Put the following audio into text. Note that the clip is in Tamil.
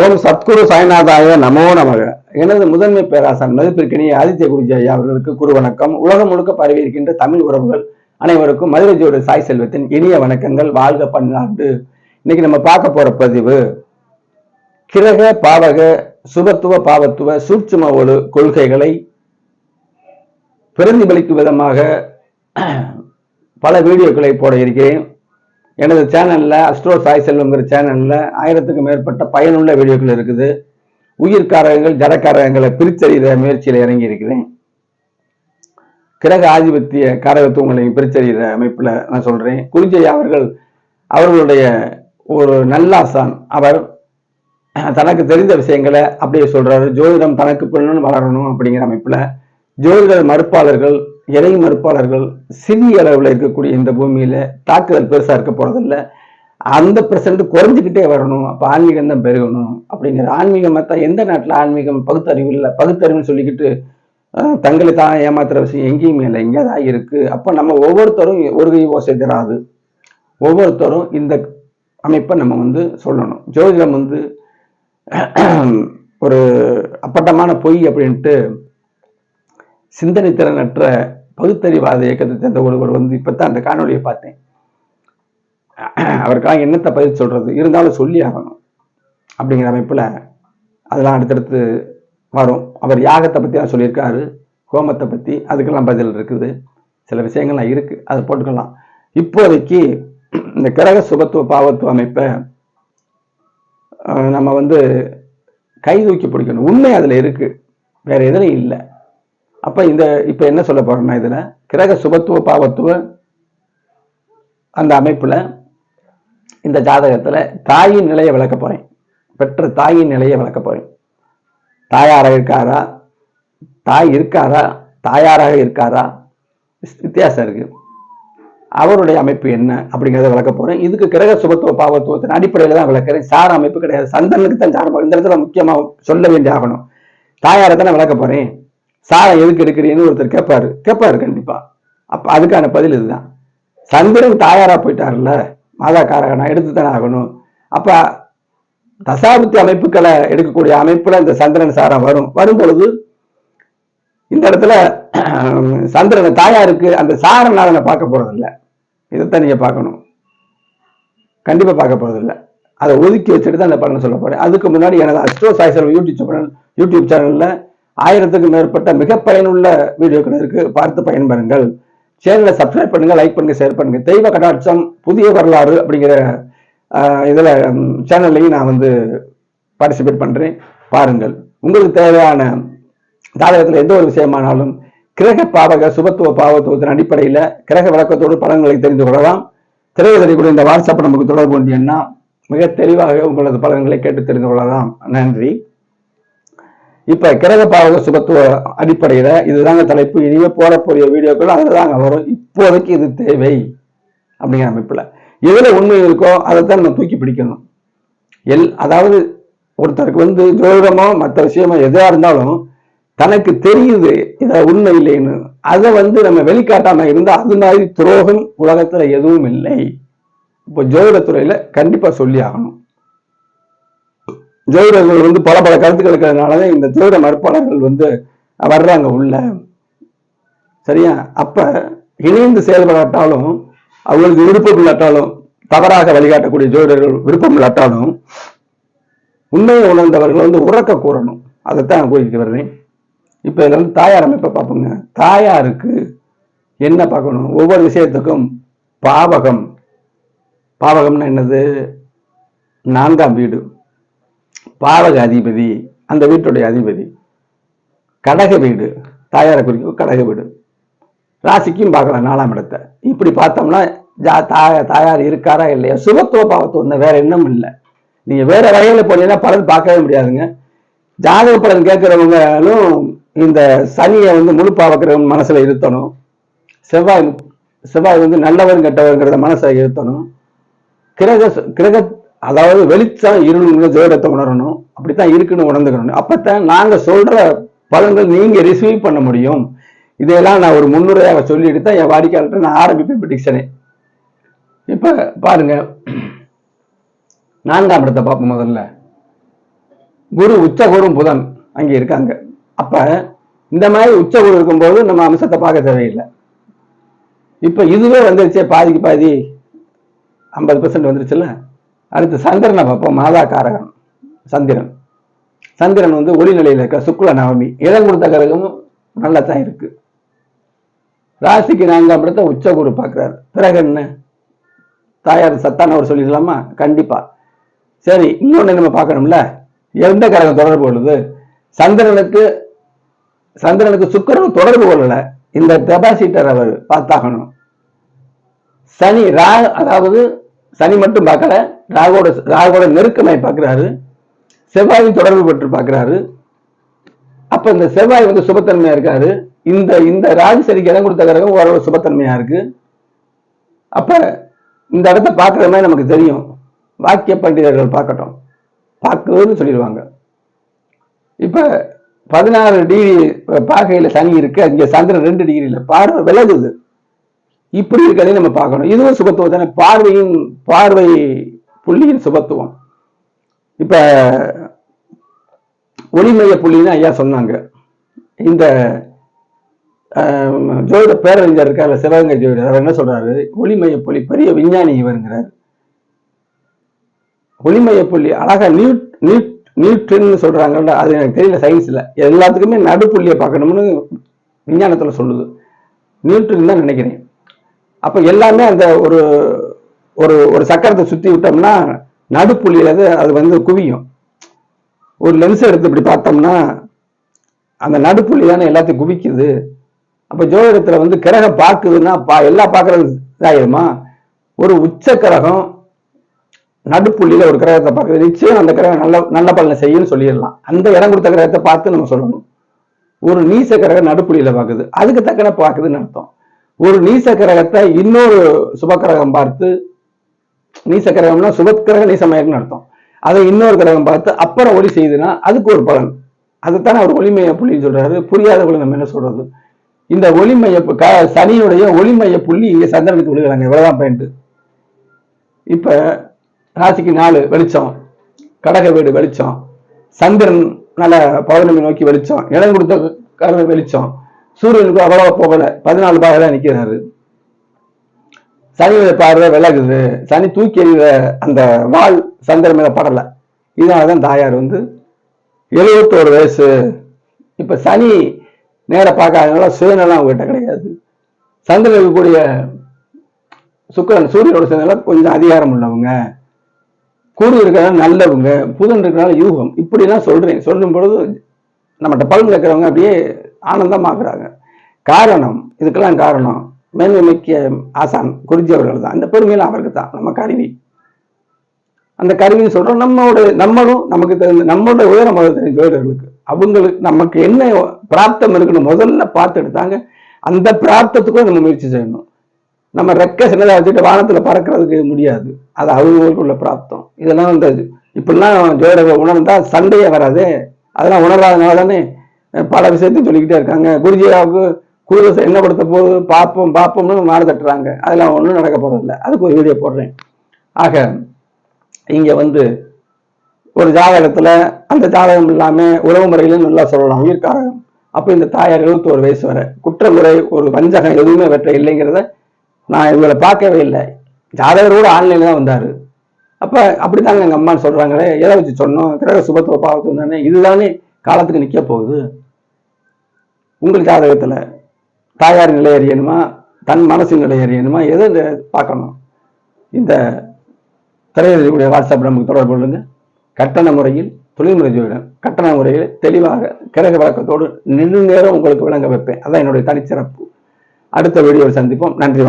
ஓம் சத்குரு சாய்நாதாய நமோ நமக. எனது முதன்மை பேராசன் மதிப்பிற்கினிய ஆதித்ய குருஜி ஐயா அவர்களுக்கு குரு வணக்கம். உலகம் முழுக்க பரவி இருக்கின்ற தமிழ் உறவுகள் அனைவருக்கும் மதுரை ஜோடு சாய் செல்வத்தின் இனிய வணக்கங்கள். வாழ்க பன்னாண்டு. இன்னைக்கு நம்ம பார்க்க போற பதிவு கிரக பாவக சுபத்துவ பாவத்துவ சூட்சும ஒழு கொள்கைகளை பிரதிபலிக்கும் விதமாக பல வீடியோக்களை போட இருக்கிறேன். எனது சேனல்ல அஸ்ட்ரோ சாய் செல்வங்கிற சேனல்ல ஆயிரத்துக்கும் மேற்பட்ட பயனுள்ள வீடியோக்கள் இருக்குது. உயிர்காரகங்கள் ஜடக்காரகங்களை பிரிச்சறிகிற முயற்சியில் இறங்கி இருக்கிறேன் கிரக ஆதிபத்திய காரகத்துவங்களையும் பிரிச்சறிகிற அமைப்புல நான் சொல்றேன். குறிஞ்சை அவர்கள் அவர்களுடைய ஒரு நல்லாசான் அவர் தனக்கு தெரிந்த விஷயங்களை அப்படியே சொல்றாரு. ஜோதிடம் தனக்கு பின்னு வளரணும் அப்படிங்கிற அமைப்புல ஜோதிட மறுப்பாளர்கள் இறை மறுப்பாளர்கள் சிறிய அளவில் இருக்கக்கூடிய இந்த பூமியில தாக்குதல் பெருசா இருக்க போகிறதில்ல அந்த பிரசன்ட் குறைஞ்சிக்கிட்டே வரணும். அப்ப ஆன்மீகம் தான் பெருகணும். அப்படிங்கிற ஆன்மீகம் தான் எந்த நாட்டுல ஆன்மீகம் பகுத்தறிவு இல்லை? பகுத்தறிவுன்னு சொல்லிக்கிட்டு தங்களை தான் ஏமாத்துற விஷயம் எங்கேயுமே இல்லை. எங்கே தான் இருக்கு. அப்ப நம்ம ஒவ்வொருத்தரும் ஒரு கை ஓசை தராது ஒவ்வொருத்தரும் இந்த அமைப்பை நம்ம வந்து சொல்லணும். ஜோதிடம் வந்து ஒரு அப்பட்டமான பொய் அப்படின்ட்டு சிந்தனை திறனற்ற பகுத்தறிவாத இயக்கத்தை சேர்ந்த ஒருவர் வந்து இப்பதான் அந்த காணொலியை பார்த்தேன். அவருக்கெல்லாம் என்னத்தை பதில் சொல்றது? இருந்தாலும் சொல்லி ஆகணும். அப்படிங்கிற அமைப்புல அதெல்லாம் அடுத்தடுத்து வரும். அவர் யாகத்தை பத்தி நான் சொல்லியிருக்காரு. ஹோமத்தை பத்தி அதுக்கெல்லாம் பதில் இருக்குது. சில விஷயங்கள்லாம் இருக்கு. அதை போட்டுக்கலாம். இப்போதைக்கு இந்த கிரக சுகத்துவ பாவத்துவ அமைப்பை நம்ம வந்து கை தூக்கி பிடிக்கணும். உண்மை அதுல இருக்கு. வேற எதுலையும் இல்லை. அப்ப இந்த இப்ப என்ன சொல்ல போறேன்னா இதுல கிரக சுபத்துவ பாவத்துவ அந்த அமைப்புல இந்த ஜாதகத்துல தாயின் நிலையை விளக்க போறேன். பெற்ற தாயின் நிலையை விளக்க போறேன். தாயாராக இருக்காரா? தாய் இருக்காரா? தாயாராக இருக்காரா? வித்தியாசம் இருக்கு. அவருடைய அமைப்பு என்ன அப்படிங்கிறத விளக்க போறேன். இதுக்கு கிரக சுபத்துவ பாவத்துவத்தின் அடிப்படையில தான் விளக்குறேன். சார அமைப்பு கிடையாது. சந்தனுக்கு தான் சாரம் இந்த இடத்துல முக்கியமா சொல்ல வேண்டிய ஆகணும். தாயாரை தானே விளக்க போறேன். சாரம் எதுக்கு எடுக்கிறீன்னு ஒருத்தர் கேட்பாரு கேட்பாரு கண்டிப்பா. அப்ப அதுக்கான பதில் இதுதான். சந்திரன் தாயாரா போயிட்டாருல்ல? மாதா காரகனா எடுத்து தானே ஆகணும். அப்ப தசாபுத்தி அமைப்புகளை எடுக்கக்கூடிய அமைப்புல இந்த சந்திரன் சாரா வரும். வரும் பொழுது இந்த இடத்துல சந்திரன் தாயாருக்கு அந்த சாரநாதனை பார்க்க போறதில்ல. இதைத்தான் நீங்க பார்க்கணும். கண்டிப்பா பார்க்க போறதில்ல. அதை ஒதுக்கி வச்சுட்டு தான் அந்த படம் சொல்ல போறேன். அதுக்கு முன்னாடி எனது astro Sai YouTube channel YouTube சேனல்ல ஆயிரத்துக்கும் மேற்பட்ட மிக பயனுள்ள வீடியோக்கள் இருக்கு. பார்த்து பயன்பெறுங்கள். சேனலை சப்ஸ்கிரைப் பண்ணுங்க லைக் பண்ணுங்க ஷேர் பண்ணுங்க. தெய்வ கடாட்சம் புதிய வரலாறு அப்படிங்கிற இதில் இதுல சேனல்லையும் நான் வந்து பார்ட்டிசிபேட் பண்றேன். பாருங்கள். உங்களுக்கு தேவையான ஜாதகத்தில் எந்த ஒரு விஷயமானாலும் கிரக பாவக சுபத்துவ பாவத்துவத்தின் அடிப்படையில் கிரக விளக்கத்தோடு பலன்களை தெரிந்து கொள்ளலாம். திரையில் கூட இந்த வாட்ஸ்அப் நமக்கு தொடர்பு கொண்டீங்கன்னா மிக தெளிவாக உங்களது பலன்களை கேட்டு தெரிந்து கொள்ளலாம். நன்றி. இப்ப கிரக பாவக சுபத்துவ அடிப்படையில இதுதாங்க தலைப்பு. இனிமே போடக்கூடிய வீடியோக்கள் அதுல தாங்க வரும். இப்போதைக்கு இது தேவை அப்படிங்கிற அமைப்புல. எதுல உண்மை இருக்கோ அதைத்தான் நம்ம தூக்கி பிடிக்கணும். எல் அதாவது ஒருத்தருக்கு வந்து ஜோதிடமோ மற்ற விஷயமோ எதா இருந்தாலும் தனக்கு தெரியுது இதை உண்மை இல்லைன்னு அதை வந்து நம்ம வெளிக்காட்டாம இருந்தால் அது மாதிரி துரோகம் உலகத்துல எதுவும் இல்லை. இப்போ ஜோதிடத்துறையில் கண்டிப்பா சொல்லி ஆகணும் ஜோதிடர்கள் வந்து பல பல கருத்துக்கள் இருக்கிறதுனாலதான் இந்த ஜோதிட மறுப்பாளர்கள் வந்து வர்றாங்க உள்ள. சரியா? அப்ப இணைந்து செயல்படாட்டாலும் அவங்களுக்கு விருப்பம் இல்லாட்டாலும் தவறாக வழிகாட்டக்கூடிய ஜோதிடர்கள் விருப்பம் இல்லாட்டாலும் உண்மையை உணர்ந்தவர்கள் வந்து உறக்க கூறணும். அதைத்தான் கூறிக்கிட்டு வர்றேன் இப்ப இதுல வந்து தாயார் அமைப்பை பார்ப்போங்க. தாயாருக்கு என்ன பார்க்கணும்? ஒவ்வொரு விஷயத்துக்கும் பாவகம். பாவகம்னா என்னது? நான்காம் வீடு. பாவக அதிபதி அந்த வீட்டுடைய அதிபதி. கடக வீடு தாயாரை குறிக்கும் கடக வீடு. ராசிக்கும் பார்க்கலாம் நாலாம் இடத்தை. இப்படி பார்த்தோம்னா ஜா தாய தாயார் இருக்காரா இல்லையா? சுபத்துவ பாவத்துவம் தான் வேற எண்ணம் இல்லை. நீங்கள் வேற வகையில் போனீங்கன்னா பலன் பார்க்கவே முடியாதுங்க. ஜாதக பலன் கேட்குறவங்களும் இந்த சனியை வந்து முழு பாவக்கிறவங்க மனசில் இருத்தணும். செவ்வாய் செவ்வாய் வந்து நல்லவர் கெட்டவர்ங்கிறத மனசில் இருத்தணும். கிரக கிரக அதாவது வெளிச்சம் இருளுங்கிற ஜோடத்தை உணரணும். அப்படித்தான் இருக்குன்னு உணர்ந்துக்கணும். அப்பத்தான் நாங்க சொல்ற பலன்கள் நீங்க ரிசீவ் பண்ண முடியும். இதையெல்லாம் நான் ஒரு முன்னுரையாக சொல்லிட்டு தான் என் வாடிக்கையாளர்கிட்ட நான் ஆரம்பிப்பேன் டிக்ஷனே இப்ப பாருங்க. நான்காம் இடத்தை பார்ப்போம் முதல்ல. குரு உச்சகுரும் புதன் அங்கே இருக்காங்க. அப்ப இந்த மாதிரி உச்சகுரு இருக்கும்போது நம்ம அம்சத்தை பார்க்க தேவையில்லை. இப்ப இதுவே வந்துருச்சே பாதிக்கு பாதி ஐம்பது பெர்சன்ட் வந்துருச்சுல்ல? அடுத்து சந்திரனை பார்ப்போம். மாதா காரகன் சந்திரன். சந்திரன் வந்து ஒளிநிலையில் இருக்க சுக்ல நவமி. இடம் கொடுத்த கரகமும் நல்லா தான் இருக்கு. ராசிக்கு நான்காம் இடத்த உச்சகுரு பார்க்கிறார். பிறகு என்ன? தாயார் சத்தானவர் சொல்லிடலாமா? கண்டிப்பா. சரி இன்னொன்று நம்ம பார்க்கணும்ல. எந்த கரகம் தொடர்பு கொள்ளுது? சந்திரனுக்கு சந்திரனுக்கு சுக்கரன் தொடர்பு கொள்ளலை. இந்த டெபாசிட்டர் அவர் பார்த்தாகணும். சனி ரா அதாவது சனி மட்டும் பார்க்கல ராகோட ராகோட நெருக்கமாய் பார்க்குறாரு. செவ்வாயும் தொடர்பு பெற்று பார்க்குறாரு. அப்போ இந்த செவ்வாய் வந்து சுபத்தன்மையாக இருக்காரு. இந்த இந்த ராஜசரிக்கு இடம் கொடுத்த கிரகம் ஓரளவு சுபத்தன்மையாக இருக்கு. அப்போ இந்த இடத்த பார்க்குற மாதிரி நமக்கு தெரியும். வாக்கிய பண்டிதர்கள் பார்க்கட்டும். பார்க்குன்னு சொல்லிடுவாங்க. இப்போ பதினாறு டிகிரி பார்க்கையில் சனி இருக்கு. அங்கே சந்திரன் ரெண்டு டிகிரியில். பார்வை விலகுது. இப்படி இருக்கிறதையும் நம்ம பார்க்கணும். இதுவும் சுபத்துவம் தானே? பார்வையின் பார்வை புள்ளியின் சுபத்துவம் இப்ப ஒளிமய புள்ளின்னு ஐயா சொன்னாங்க. இந்த ஆஹ், ஜோதிட பேரறிஞர் இருக்கார் சிவகங்கை ஜோதிடர் அவர் என்ன சொல்றாரு? ஒளிமய புள்ளி பெரிய விஞ்ஞானி இவருங்கிறார். ஒளிமய புள்ளி அழகா நியூட் நியூட் நியூட்ரின்னு சொல்றாங்கல்ல அது எனக்கு தெரியல சயின்ஸ்ல எல்லாத்துக்குமே நடுப்புள்ளியை பார்க்கணும்னு விஞ்ஞானத்துல சொல்லுது. நியூட்ரின் தான் நினைக்கிறேன். அப்போ எல்லாமே அந்த ஒரு ஒரு ஒரு சக்கரத்தை சுற்றி விட்டோம்னா நடுப்புள்ளியில அது அது வந்து குவியும். ஒரு லென்ஸ் எடுத்து இப்படி பார்த்தோம்னா அந்த நடுப்புள்ளி தானே எல்லாத்தையும் குவிக்குது. அப்போ ஜோதிடத்தில் வந்து கிரகம் பார்க்குதுன்னா பா எல்லா பார்க்கறது இதாயிருமா? ஒரு உச்ச கிரகம் நடுப்புள்ளியில் ஒரு கிரகத்தை பார்க்குறது நிச்சயம் அந்த கிரகம் நல்ல நல்ல பலனை செய்யும்னு சொல்லிடலாம். அந்த இடம் கொடுத்த கிரகத்தை பார்த்து நம்ம சொல்லணும். ஒரு நீச கிரகம் நடுப்புள்ளியில் பார்க்குது. அதுக்கு தக்கன பார்க்குதுன்னு அர்த்தம். ஒரு நீச கிரகத்தை இன்னொரு சுபக்கிரகம் பார்த்து நீச கிரகம்னா சுபக்கிரக நீசமயம்னு அர்த்தம். அதை இன்னொரு கிரகம் பார்த்து அப்புறம் ஒளி செய்யுதுன்னா அதுக்கு ஒரு பலன். அதைத்தான் அவர் ஒளிமைய புள்ளின்னு சொல்றாரு. புரியாதவங்களை நம்ம என்ன சொல்றது? இந்த ஒளிமைய க- சனியுடைய ஒளிமைய புள்ளி இங்க சந்திரனுக்கு விழுகிறாங்க. இவ்வளவுதான் பாயிண்ட் இப்ப ராசிக்கு நாலு வெளிச்சம். கடக வீடு வெளிச்சம். சந்திரன் நல்ல பௌர்ணமி நோக்கி வெளிச்சம். இடம் கொடுத்த கருவ வெளிச்சம். சூரியனுக்கு அவ்வளவா போகல. பதினாலு பாகல நிற்கிறாரு சனியோட பார்வை விலகுது. சனி தூக்கி எறிகிற அந்த வால் சந்திரன் மேல படல. இதனாலதான் தாயார் வந்து எழுபத்தோரு வயசு. இப்ப சனி நேர பார்க்காதனால சுயநலம் அவங்ககிட்ட கிடையாது. சந்திரன் இருக்கக்கூடிய சுக்கிரன் சூரியனோட சேர்ந்தனால கொஞ்சம் அதிகாரம் உள்ளவங்க. குரு இருக்கிறனால நல்லவங்க. புதன் இருக்கிறனால யூகம். இப்படிலாம் சொல்றேன். சொல்லும் பொழுது நம்மகிட்ட பலன் கேட்கறவங்க அப்படியே ஆனந்தமாக்குறாங்க காரணம் இதுக்கெல்லாம் காரணம். மேன்மை மிக்க ஆசான் குருஜி அவர்கள் தான் அந்த பெருமையில அவருக்கு தான் நம்ம கருவி. அந்த கருவின்னு சொல்றோம் நம்மளோட நம்மளும் நமக்கு தெரிஞ்ச நம்மளோட உயரம் முதல்ல தெரியும் ஜோதிடர்களுக்கு அவங்களுக்கு நமக்கு என்ன பிராப்தம் இருக்குன்னு முதல்ல பார்த்து எடுத்தாங்க. அந்த பிராப்தத்துக்கும் நம்ம முயற்சி செய்யணும். நம்ம ரெக்க சின்னதாக வச்சுட்டு வானத்துல பறக்கிறதுக்கு முடியாது. அது அவங்களுக்கு உள்ள பிராப்தம். இதெல்லாம் வந்து இப்படிலாம் ஜோதிடர்கள் உணர்ந்தால் சண்டையே வராதே. அதெல்லாம் உணராதனால தானே பல விஷயத்தையும் சொல்லிக்கிட்டே இருக்காங்க. குருஜியாவுக்கு குருதசை என்ன படுத்த போகுது? பார்ப்போம் பார்ப்போம்னு மாறு தட்டுறாங்க. அதெல்லாம் ஒன்றும் நடக்க போறதில்ல. அதுக்கு ஒரு வீடியோ போடுறேன். ஆக இங்க வந்து ஒரு ஜாதகத்துல அந்த ஜாதகம் இல்லாம உறவு முறையிலும் நல்லா சொல்லலாம். உயிர்காரகம். அப்ப இந்த தாயார் எழுபத்தோரு வயசு வரை. குற்றமுறை ஒரு வஞ்சகம் எதுவுமே வெற்ற இல்லைங்கிறத நான் இவங்களை பார்க்கவே இல்லை. ஜாதகரோடு ஆன்லைன்ல தான் வந்தாரு. அப்ப அப்படித்தாங்க எங்க அம்மா சொல்றாங்களே எதை வச்சு சொன்னோம்? கிரக சுபத்துவ பாவத்துவம் தானே? இதுதானே காலத்துக்கு நிக்க போகுது. உங்கள் ஜாதகத்துல தாயார் நிலை அறியணுமா? தன் மனசு நிலை அறியணுமா? எதை இந்த பார்க்கணும்? இந்த திரையரங்குடைய வாட்ஸ்அப் நமக்கு தொடர்பு கொள்ளுங்க. கட்டண முறையில் தொழில்முறை ஜோதிடம். கட்டண முறையில் தெளிவாக கிரக விளக்கத்தோடு நின்று நேரம் உங்களுக்கு விளங்க வைப்பேன். அதான் என்னுடைய தனிச்சிறப்பு. அடுத்த வீடியோவில் சந்திப்போம். நன்றி.